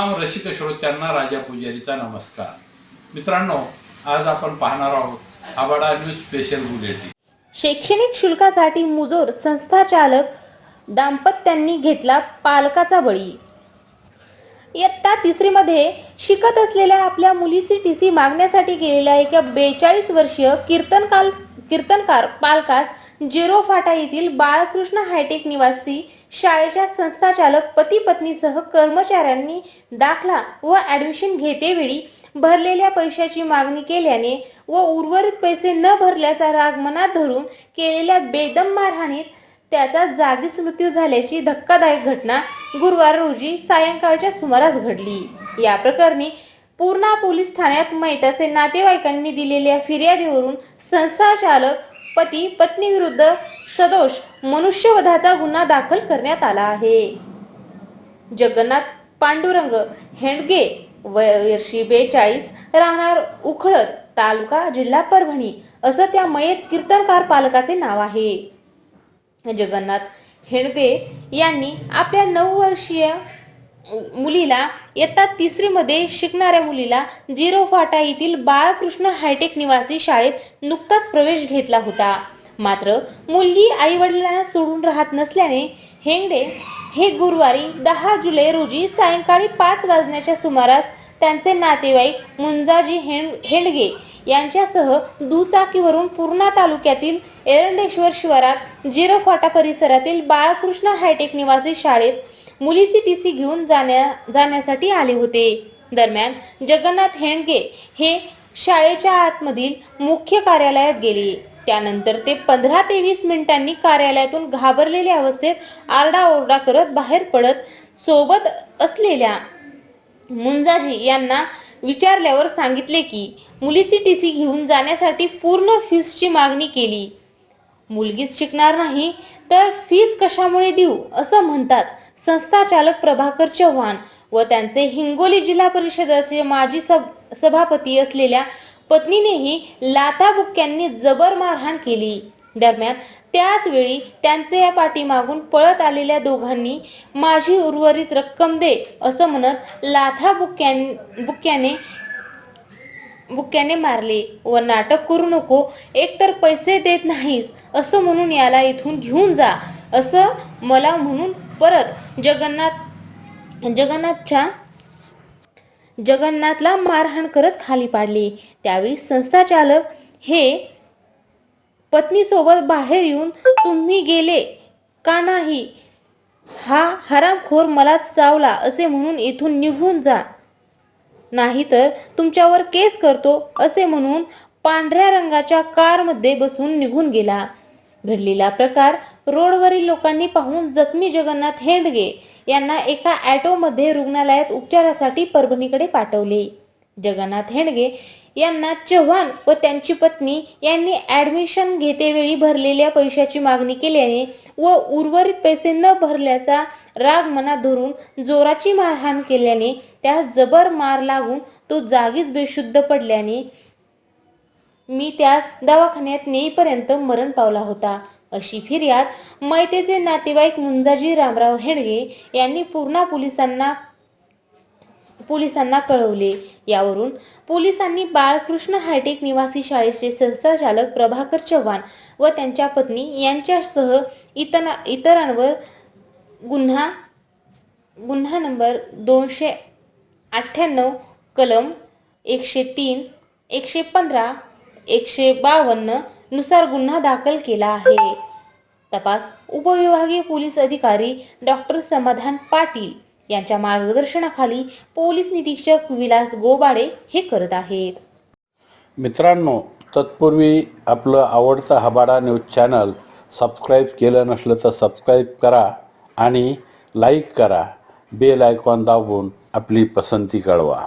रसिक श्रोत्यांना राजा पुजारीचा नमस्कार. मित्रांनो आज आपण पाहणार आहोत आबाडा न्यूज स्पेशल बुलेटिन. शैक्षणिक शुल्कासाठी मुजोर संस्था चालक दाम्पत्यांनी घेतला पालकाचा बळी. इयत्ता तिसरीमध्ये शिकत असलेल्या आपल्या मुलीची टी सी मागण्यासाठी गेलेल्या एका बेचाळीस वर्षीय कीर्तनकाल कीर्तनकार पालकास जिरो फाटा येथील बाळकृष्ण हायटेक निवासी शाळेच्या संस्थाचालक पती पत्नीसह कर्मचाऱ्यांनी दाखला व ऍडमिशन घेतेवेळी भरलेल्या पैशाची मागणी केल्याने व उर्वरित पैसे न भरल्याचा राग मनात धरून केलेल्या बेदम मारहाणीत त्याचा जागीच मृत्यू झाल्याची धक्कादायक घटना गुरुवार रोजी सायंकाळच्या सुमारास घडली. या प्रकरणी पूर्णा पोलीस ठाण्यात मैताचे नातेवाईकांनी दिलेल्या फिर्यादीवरून संस्थाचालक पती पत्नी विरुद्ध सदोष मनुष्यवधाचा गुन्हा दाखल करण्यात आला आहे. जगन्नाथ पांडुरंग हेंडगे वर्षी बेचाळीस राहणार उखळत तालुका जिल्हा परभणी असं त्या मयत कीर्तनकार पालकाचे नाव आहे. जगन्नाथ हेडगे यांनी आपल्या नऊ वर्षीय मुलीला इयत्ता तिसरी मध्ये शिकणाऱ्या मुलीला झिरो फाटा येथील बाळकृष्ण हायटेक निवासी शाळेत नुकताच प्रवेश घेतला होता. मात्र मुलगी आई वडिलांना सोडून राहत नसल्याने हेंगडे हे गुरुवारी दहा जुलै रोजी सायंकाळी पाच वाजण्याच्या सुमारास त्यांचे नातेवाईक मुंजाजी हेंड हेंडगे यांच्यासह दुचाकीवरून पूर्णा तालुक्यातील एरंडेश्वर शिवारात जिरो फाटा परिसरातील बाळकृष्ण हायटेक निवासी शाळेत मुलीची टीसी घेऊन जाण्या जाण्यासाठी आले होते. दरम्यान जगन्नाथ हेंडगे हे शाळेच्या आतमधील मुख्य कार्यालयात गेले. त्यानंतर ते पंधरा ते वीस मिनिटांनी कार्यालयातून घाबरलेल्या अवस्थेत आरडाओरडा करत बाहेर पडत सोबत असलेल्या मुंजाजी यांना विचारल्यावर सांगितले की मुलीची टीसी घेऊन जाण्यासाठी पूर्ण फीसची मागणी केली. मुलगीच शिकणार नाही तर फीस कशामुळे देऊ असं म्हणतात. संस्थाचालक प्रभाकर चव्हाण व त्यांचे हिंगोली जिल्हा परिषदेचे माजी सभ- सभापती असलेल्या पत्नीनेही लाथाबुक्क्यांनी जबर मारहाण केली. दरम्यान त्याचवेळी त्यांचे या पाठीमागून पळत आलेल्या दोघांनी माझी उर्वरित रक्कम दे असं म्हणत लाथा बुक्याने बुक्क्याने बुक्क्याने मारले व नाटक करू नको एकतर पैसे देत नाहीस असं म्हणून याला इथून घेऊन जा असं मला म्हणून परत जगन्नाथ जगन्नाथच्या जगन्नाथला मारहाण करत खाली पाडले. त्यावेळी संस्था चालक हे पत्नीसोबत बाहेर येऊन तुम्ही गेले का नाही? हा हरामखोर मला चावला असे म्हणून इथून निघून जा. नाहीतर तुमच्यावर केस करतो असे म्हणून पांढऱ्या रंगाच्या कारमध्ये बसून निघून गेला. घडलेला प्रकार रोडवरील लोकांनी पाहून जखमी जगन्नाथ हेंडगे यांना एका ॲटोमध्ये रुग्णालयात उपचारासाठी परभणीकडे पाठवले. जगन्नाथ हेंडगे यांना चव्हाण व त्यांची पत्नी यांनी ऍडमिशन घेतेवेळी भरलेल्या पैशाची मागणी केल्याने व उर्वरित पैसे न भरल्याचा राग मनात धरून जोराची मारहाण केल्याने त्यास जबर मार लागून तो जागीच बेशुद्ध पडल्याने मी त्यास दवाखान्यात नेईपर्यंत मरण पावला होता. अशी फिर्याद मैतेचे नातेवाईक मुंजाजी रामराव हेडगे यांनी पूर्णा पोलिसांना पोलिसांना कळवले. यावरून पोलिसांनी बाळकृष्ण हायटेक निवासी शाळेचे संस्थाचालक प्रभाकर चव्हाण व त्यांच्या पत्नी यांच्यासह इतना इतरांवर गुन्हा गुन्हा नंबर दोनशे अठ्ठ्याण्णव कलम एकशे तीन एकशे पंधरा एकशे बावन्ननुसार गुन्हा दाखल केला आहे. तपास उपविभागीय पोलीस अधिकारी डॉक्टर समाधान पाटील यांच्या मार्गदर्शनाखाली पोलीस निरीक्षक विलास गोबाडे हे करत आहेत. मित्रांनो तत्पूर्वी आपलं आवडतं हबाडा न्यूज चॅनल सबस्क्राईब केलं नसलं तर सबस्क्राईब करा आणि लाईक करा. बेल आयकॉन दाबून आपली पसंती कळवा.